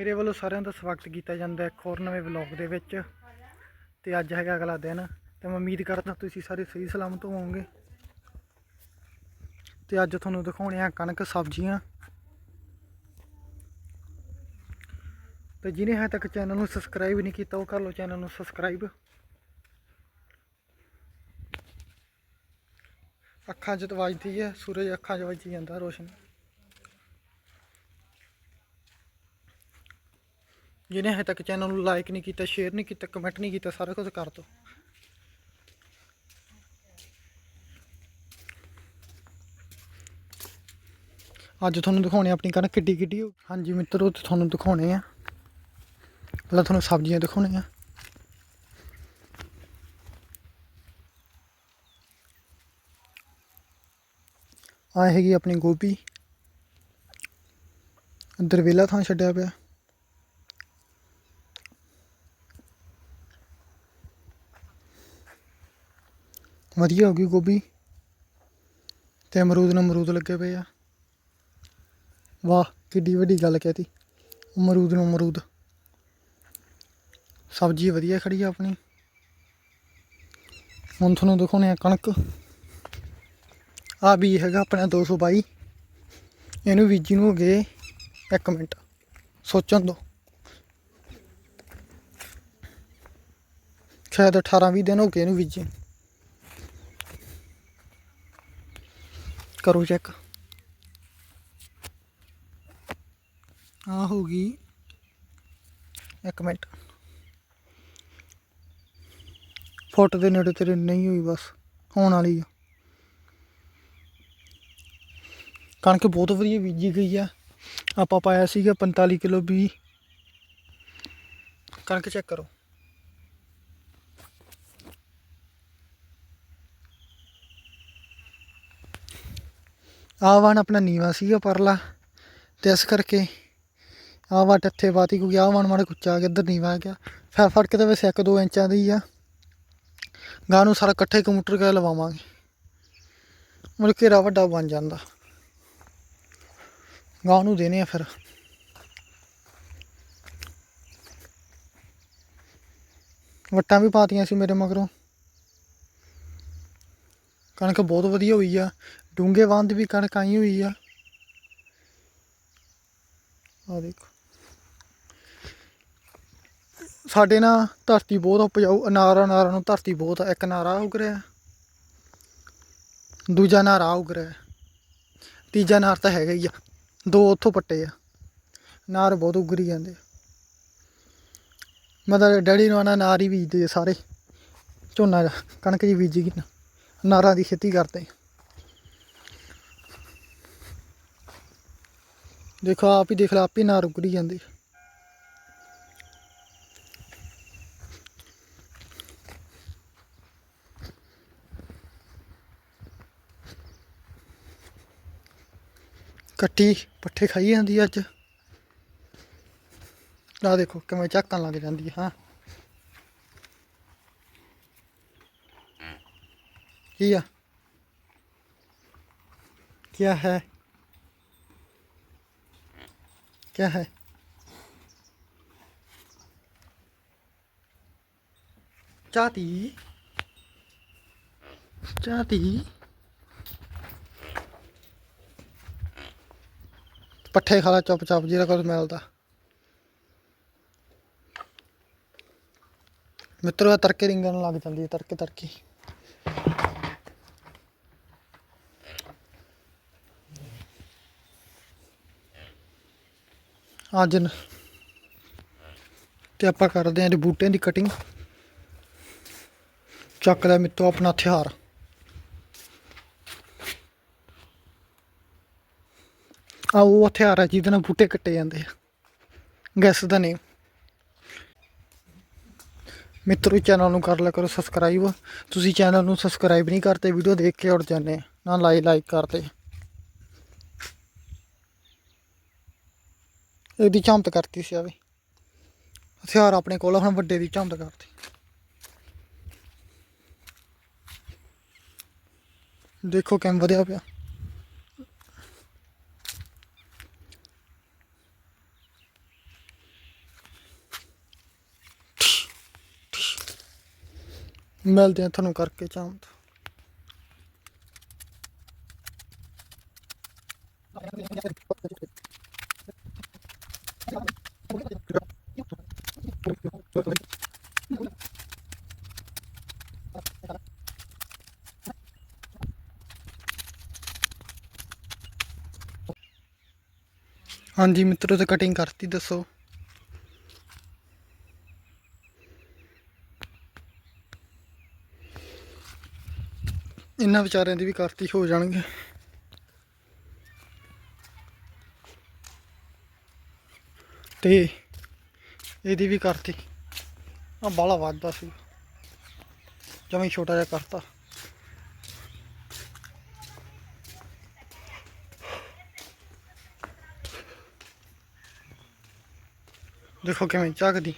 ਮੇਰੇ ਵੱਲੋਂ ਸਾਰਿਆਂ ਦਾ ਸਵਾਗਤ ਕੀਤਾ ਜਾਂਦਾ ਹੈ ਇੱਕ ਹੋਰ ਨਵੇਂ ਵਲੌਗ ਦੇ ਵਿੱਚ। ਤੇ ਅੱਜ ਹੈਗਾ ਅਗਲਾ ਦਿਨ ਤੇ ਮੈਂ ਉਮੀਦ ਕਰਦਾ ਤੁਸੀਂ ਸਾਰੇ ਸਹੀ ਸਲਾਮਤ ਹੋਵੋਗੇ। ਤੇ ਅੱਜ ਤੁਹਾਨੂੰ ਦਿਖਾਉਣੇ ਆ ਕਣਕ ਸਬਜ਼ੀਆਂ। ਤੇ ਜਿਹਨੇ ਹਜੇ ਤੱਕ ਚੈਨਲ ਨੂੰ ਸਬਸਕ੍ਰਾਈਬ ਨਹੀਂ ਕੀਤਾ, ਉਹ ਕਰ ਲਓ ਚੈਨਲ ਨੂੰ ਸਬਸਕ੍ਰਾਈਬ। ਅੱਖਾਂ 'ਚ ਤਾਂ ਹੈ, ਸੂਰਜ ਅੱਖਾਂ 'ਚ ਵੱਜੀ ਜਾਂਦਾ ਰੋਸ਼ਨੀ। ਜਿਹਨੇ ਹਜੇ ਤੱਕ ਚੈਨਲ ਨੂੰ ਲਾਈਕ ਨਹੀਂ ਕੀਤਾ ਸ਼ੇਅਰ ਨਹੀਂ ਕੀਤਾ ਕਮੈਂਟ ਨਹੀਂ ਕੀਤਾ, ਸਾਰਾ ਕੁਝ ਕਰ ਦਿਓ ਅੱਜ ਤੁਹਾਨੂੰ ਦਿਖਾਉਣੇ ਆਪਣੀ ਕਣਕ ਕਿੱਡੀ ਕਿੱਡੀ ਹੋ ਹਾਂਜੀ ਮਿੱਤਰੋ, ਤੇ ਤੁਹਾਨੂੰ ਦਿਖਾਉਣੇ ਆ। ਪਹਿਲਾਂ ਤੁਹਾਨੂੰ ਸਬਜ਼ੀਆਂ ਦਿਖਾਉਣੇ ਆ। ਆ ਹੈਗੀ ਆਪਣੀ ਗੋਭੀ। ਅੰਦਰ ਵਿਹਲਾ ਥਾਂ ਛੱਡਿਆ ਪਿਆ। ਵਧੀਆ ਹੋ ਗਈ ਗੋਭੀ। ਤੇ ਅਮਰੂਦ ਨੂੰ ਅਮਰੂਦ ਲੱਗੇ ਪਏ ਆ। ਵਾਹ, ਕਿੱਡੀ ਵੱਡੀ ਗੱਲ ਕਹਿਤੀ। ਅਮਰੂਦ ਨੂੰ ਅਮਰੂਦ। ਸਬਜ਼ੀ ਵਧੀਆ ਖੜੀ ਆ ਆਪਣੀ। ਹੁਣ ਤੁਹਾਨੂੰ ਦਿਖਾਉਣੇ ਆ ਕਣਕ। ਆ ਵੀ ਹੈਗਾ ਆਪਣਾ 222 ਇਹਨੂੰ ਬੀਜੀ ਨੂੰ ਹੋ ਗਏ 1 ਮਿੰਟ। ਸੋਚਣ ਦੋ। ਸ਼ਾਇਦ 18 20 ਦਿਨ ਹੋ ਗਏ ਇਹਨੂੰ ਬੀਜੀ। ਨੂੰ। ਕਰੋ ਚੈੱਕ ਆ ਹੋ ਗਈ 1 ਮਿੰਟ ਫੁੱਟ ਦੇ ਨੇੜੇ ਤੇਰੇ ਨਹੀਂ ਹੋਈ ਬਸ ਹੋਣ ਵਾਲੀ ਆ ਕਣਕ ਬਹੁਤ ਵਧੀਆ ਬੀਜੀ ਗਈ ਆ ਆਪਾਂ ਪਾਇਆ ਸੀਗਾ 45 ਕਿਲੋ ਵੀ ਕਣਕ ਚੈੱਕ ਕਰੋ ਆਹ ਵਾਣ ਆਪਣਾ ਨੀਵਾ ਸੀਗਾ ਪਰਲਾ। ਤੇ ਇਸ ਕਰਕੇ ਆਹ ਵਾਟ ਇੱਥੇ ਬਾਤੀ ਕਿਉਂਕਿ ਆਹ ਵਾਣ ਮਾੜਾ ਕੁੱਚਾ ਆ ਗਿਆ, ਇੱਧਰ ਨੀਵਾ ਆ ਗਿਆ। ਫਿਰ ਫੜ ਕੇ ਤਾਂ ਵੈਸੇ 1-2 ਇੰਚਾਂ ਦੀ ਆ। ਗਾਂ ਨੂੰ ਸਾਰਾ ਇਕੱਠੇ ਕੰਪਿਊਟਰ ਕਾ ਲਵਾਵਾਂਗੇ। ਮੁੜ ਘੇਰਾ ਵੱਡਾ ਬਣ ਜਾਂਦਾ। ਗਾਂ ਨੂੰ ਦੇਣੇ ਆ ਫਿਰ। ਵੱਟਾਂ ਵੀ ਪਾਤੀਆਂ ਸੀ ਮੇਰੇ ਮਗਰੋਂ। ਕਣਕ ਬਹੁਤ ਵਧੀਆ ਹੋਈ ਆ। ਡੂੰਗੇ ਵਾਂਦ ਵੀ ਕਣਕ ਆਈ ਹੋਈ ਆ। ਆ ਦੇਖੋ। ਸਾਡੇ ਨਾਲ ਧਰਤੀ ਬਹੁਤ ਉਪਜਾਊ ਅਨਾਰ ਅਨਾਰਾਂ ਨੂੰ ਧਰਤੀ ਬਹੁਤ ਆ। ਇੱਕ ਨਾਰਾ ਉਗ ਰਿਹਾ। ਦੂਜਾ ਨਾਰਾ ਉਗ ਰਿਹਾ। ਤੀਜਾ ਨਾਰ ਤਾਂ ਹੈਗਾ ਹੀ ਆ। ਦੋ ਉੱਥੋਂ ਪੱਟੇ ਆ। ਨਾਰ ਬਹੁਤ ਉਗਰੀ ਜਾਂਦੇ। ਆ। ਮਤਲਬ ਡੈਡੀ ਨੂੰ ਆਣਾ ਨਾਰ ਹੀ ਬੀਜਦੇ ਆ ਸਾਰੇ। ਝੋਨਾ ਕਣਕ ਜੀ ਬੀਜੀ ਗਈ ਨਾ। ਨਾਰਾਂ ਦੀ ਖੇਤੀ ਕਰਦੇ। ਦੇਖੋ, ਆਪ ਹੀ ਦੇਖ ਲਾ, ਆਪ ਹੀ ਨਾਰ ਉਗਰੀ ਜਾਂਦੀ। ਕੱਟੀ, ਪੱਠੇ ਖਾਈ ਜਾਂਦੀ ਆ ਅੱਜ। ਆ ਦੇਖੋ, ਕਿਵੇਂ ਝਾਕਣ ਲੱਗ ਜਾਂਦੀ ਹਾਂ। ਕੀ ਆ? ਕੀ ਹੈ? ਕੀ ਹੈ? ਚਾਤੀ ਚਾਤੀ ਪੱਠੇ ਖਾਲਾ ਚੁੱਪ ਚੁੱਪ ਜਿਹੜਾ ਕੁਝ ਮਿਲਦਾ ਮਿੱਤਰੋ ਤੜਕੇ ਰਿੰਗਣ ਲੱਗ ਜਾਂਦੀ ਹੈ, ਤੜਕੇ ਤੜਕੇ। ਅੱਜ ਨ- ਤੇ ਆਪਾਂ ਕਰਦੇ ਆਂ ਇਹਦੇ ਬੂਟਿਆਂ ਦੀ ਕਟਿੰਗ ਚੱਕ ਲੈ ਮਿੱਤੋ ਆਪਣਾ ਹਥਿਆਰ। ਆ ਉਹ ਹਥਿਆਰ ਹੈ ਜਿਹਦੇ ਨਾਲ ਬੂਟੇ ਕੱਟੇ ਜਾਂਦੇ ਆ। ਗੈਸ ਦਾ ਨੇਮ ਮਿੱਤਰੋ ਚੈਨਲ ਨੂੰ ਕਰ ਲਿਆ ਕਰੋ ਸਬਸਕ੍ਰਾਈਬ ਤੁਸੀਂ ਚੈਨਲ ਨੂੰ ਸਬਸਕ੍ਰਾਈਬ ਨਹੀਂ ਕਰਦੇ ਵੀਡੀਓ ਦੇਖ ਕੇ ਉੜ ਜਾਂਦੇ ਨਾ ਲਾਈ ਲਾਈਕ ਕਰਦੇ। ਇਹਦੀ ਝਾਮਤ ਕਰਤੀ ਸੀ ਆ ਵੀ। ਹਥਿਆਰ ਆਪਣੇ ਕੋਲ ਹੁਣ ਵੱਡੇ ਦੀ ਝਾਮਤ ਕਰਤੀ। ਦੇਖੋ ਕਿੰਮ ਵਧਿਆ ਪਿਆ। ਮਿਲਦੇ ਆ ਤੁਹਾਨੂੰ ਕਰਕੇ ਝਾਮਤ ਹਾਂਜੀ ਮਿੱਤਰੋ, ਤੇ ਕਟਿੰਗ ਕਰਤੀ, ਦੱਸੋ। ਇਹਨਾਂ ਵਿਚਾਰਿਆਂ ਦੀ ਵੀ ਕਰਤੀ, ਹੋ ਜਾਣਗੇ। ਤੇ ਇਹਦੀ ਵੀ ਕਰਤੀ। ਆ ਬਾਲਾ ਵੱਧਦਾ ਸੀ। ਜਮੀ ਛੋਟਾ ਜਿਹਾ ਕਰਤਾ। ਦੇਖੋ ਕਿਵੇਂ ਝਾਕਦੀ